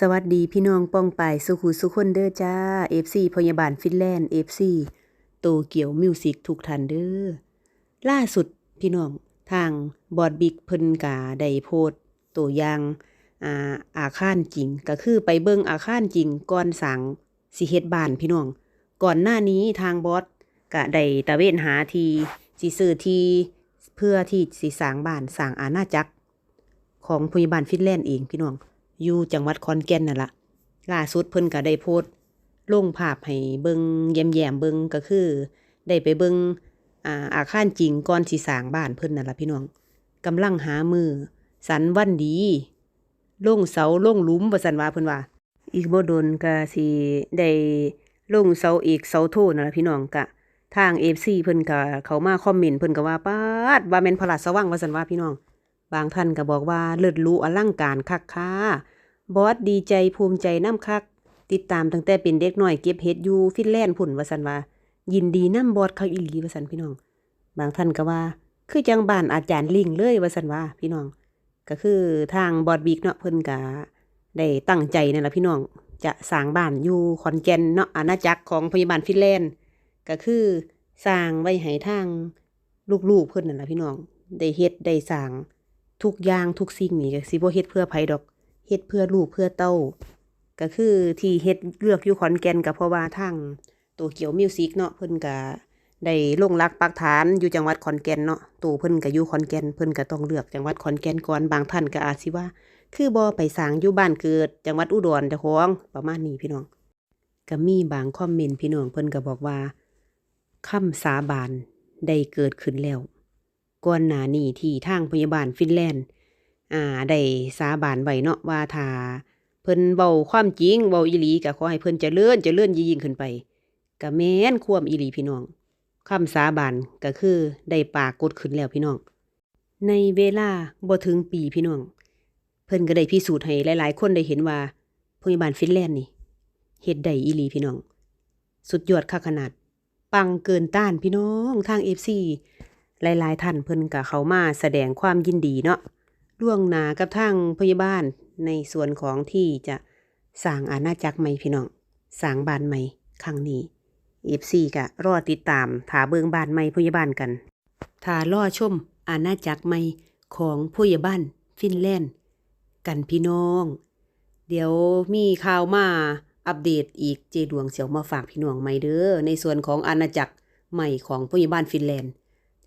สวัสดีพี่น้องป้องไปสุขุสุคนเด้อจ้า FC พยาบาลฟินแลนด์ FC โตเกียวมิวสิกทุกท่านเด้อล่าสุดพี่น้องทางบอดบิ๊กเพิ่นกาได้โพสตัวอย่างอาอาคารจริง ก็คือไปเบิ่งอาคารจริงก่อนสั่งสิเฮ็ดบ้านพี่น้อง ก่อนหน้านี้ทางบอสก็ได้ตะเวนหาทีสิซื้อทีเพื่อที่สิสร้างบ้านสร้างอาณาจักร ของพยาบาลฟินแลนด์เองพี่น้อง อยู่จังหวัดขอนแก่นนั่นละล่าสุดเพิ่นก็ได้โพสต์ลงภาพให้เบิงแยมๆเบิงก็คือ ได้ไปเบิงอ่าอาคารจริงก่อนสิสร้างบ้านเพิ่นนั่นละพี่น้องกำลังหามือสันวันดีลงเสาลงลุมว่าซั่นว่าเพิ่นว่า อีกบ่โดนก็สิได้ลงเสาเอกเสาโทนั่นละพี่น้องกะทาง FC เพิ่นก็เขามาคอมเมนต์เพิ่นก็ว่าปาดว่าแม่นพระราชสว่างว่าซั่นว่าพี่น้อง บางท่านก็บอกว่าเลิศรูอลังการคักค่ะบอสดีใจภูมิใจน้ำคัก ติดตามตั้งแต่เป็นเด็กน้อยเก็บเฮ็ดอยู่ฟินแลนด์พุ่นว่าซั่นว่า ยินดีน้ำบอสเขาอีหลีว่าซั่นพี่น้อง บางท่านก็ว่า คือจังบ้านอาจารย์ลิงเลยว่าซั่นว่าพี่น้อง ก็คือทางบอสบิ๊กเนาะเพิ่นก็ได้ตั้งใจนั่นละพี่น้องจะสร้างบ้านอยู่ขอนแก่นเนาะอาณาจักรของพยาบาลฟินแลนด์ก็คือสร้างไว้ให้ทางลูกๆเพิ่นนั่นละพี่น้องได้เฮ็ดได้สร้าง ทุกอย่างทุกสิ่งนี่ก็สิบ่เฮ็ดเพื่อไผดอกเฮ็ดเพื่อลูกเพื่อเต้า ก็คือที่เฮ็ดเลือกอยู่ขอนแก่นก็เพราะว่าทางโตเกียวมิวสิกเนาะเพิ่นก็ได้ลงรักปักฐานอยู่จังหวัดขอนแก่นเนาะตู่เพิ่นก็อยู่ขอนแก่นเพิ่นก็ต้องเลือกจังหวัดขอนแก่นก่อนบางท่านก็อาจสิว่า คือบ่ไปสร้างอยู่บ้านเกิด จังหวัดอุดรเจ้าของประมาณนี้พี่น้องก็มีบางคอมเมนต์พี่น้องเพิ่นก็บอกว่าคำสาบานได้เกิดขึ้นแล้ว ก่อนหน้านี้ที่ทางพยาบาลฟินแลนด์ อ่า ได้สาบานไว้เนาะว่าถ้าเพิ่นเว้าความจริงเว้าอีหลีก็ขอให้เพิ่นจเจริญเจริญยิ่งขึ้นไปก็แม่นความอีหลีพี่น้องคำสาบานก็คือได้ปากฏขึ้นแล้วพี่น้อง ในเวลาบ่ถึงปีพี่น้อง เพิ่นก็ได้พิสูจน์ให้หลาย ๆ คนได้เห็นว่าพยาบาลฟินแลนด์นี่เฮ็ดได้อีหลีพี่น้อง สุดยอดคักขนาด ปังเกินต้านพี่น้องทาง FC หลายๆท่านเพิ่นก็เขามาแสดงความยินดีเนาะล่วงหน้ากับทางพยาบาลในส่วนของที่จะสร้างอาณาจักรใหม่พี่น้องสร้างบ้านใหม่ครั้งนี้ FC ก็รอติดตามถาเบิงบ้านใหม่พยาบาลกันถ้ารอชมอาณาจักรใหม่ของพยาบาลฟินแลนด์ กันพี่น้อง เดี๋ยวมีข่าวมาอัปเดตอีกเจดวงเสียวมาฝากพี่น้องใหม่เด้อในส่วนของอาณาจักรใหม่ของพยาบาลฟินแลนด์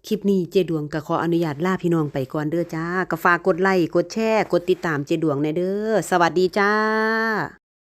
คลิปนี้เจดวงก็ขออนุญาตลาพี่น้องไปก่อนเด้อจ้าก็ฝากกดไลค์กดแชร์ กดติดตามเจดวงในเด้อ สวัสดีจ้า